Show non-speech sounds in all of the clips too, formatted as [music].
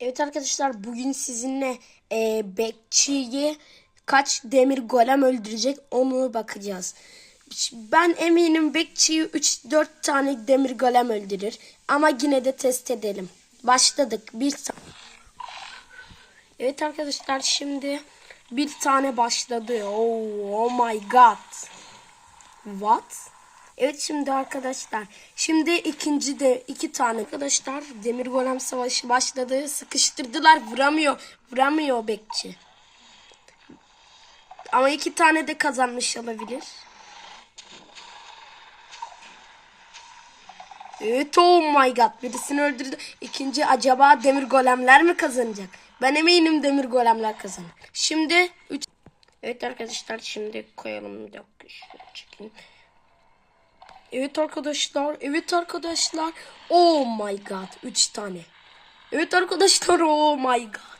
Evet arkadaşlar bugün sizinle e, bekçiyi kaç demir golem öldürecek onu bakacağız. Ben eminim bekçiyi 3-4 tane demir golem öldürür. Ama yine de test edelim. Başladık. Bir Evet arkadaşlar şimdi bir tane başladı. Oh, oh my god. What? Evet şimdi arkadaşlar. Şimdi ikinci de iki tane arkadaşlar demir golem savaşı başladı. Sıkıştırdılar. Vuramıyor. Vuramıyor bekçi. Ama iki tane de kazanmış olabilir. Evet oh my god birisini öldürdü. İkinci acaba demir golemler mi kazanacak? Ben eminim demir golemler kazanır. Şimdi 3 Evet arkadaşlar şimdi koyalım şöyle çekeyim. Evet arkadaşlar, evet arkadaşlar. Oh my god, 3 tane. Evet arkadaşlar, oh my god.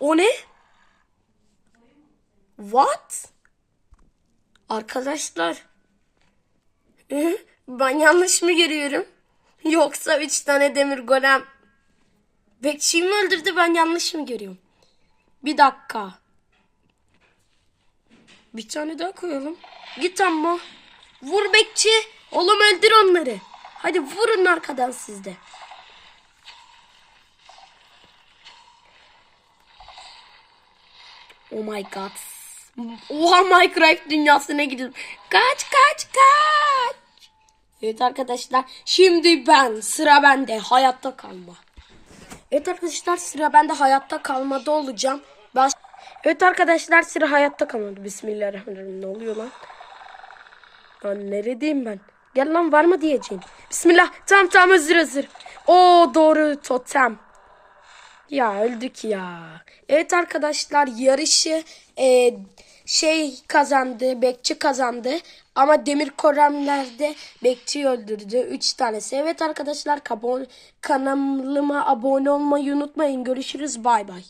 O ne? What? Arkadaşlar. [laughs] Ben yanlış mı görüyorum? Yoksa 3 tane demir golem Bekçiyi mi öldürdü ben yanlış mı görüyorum? Bir dakika. Bir tane daha koyalım. Git amma. Vur bekçi. Oğlum öldür onları. Hadi vurun arkadan sizde. Oh my god. Oha Minecraft dünyasına gidiyorum. Kaç kaç kaç. Evet arkadaşlar şimdi ben sıra bende hayatta kalma. Evet arkadaşlar sıra bende hayatta kalmada olacağım. Baş... Evet arkadaşlar sıra hayatta kalmadı. Bismillahirrahmanirrahim. Ne oluyor lan? Lan neredeyim ben? Gel lan var mı diyeceğim. Bismillah. Tamam tamam hazır hazır. Oo doğru totem. Ya öldük ya. Evet arkadaşlar yarışı e, şey kazandı. Bekçi kazandı. Ama demir koremlerde bekçi öldürdü. 3 tanesi. Evet arkadaşlar kanalıma abone olmayı unutmayın. Görüşürüz. Bay bay.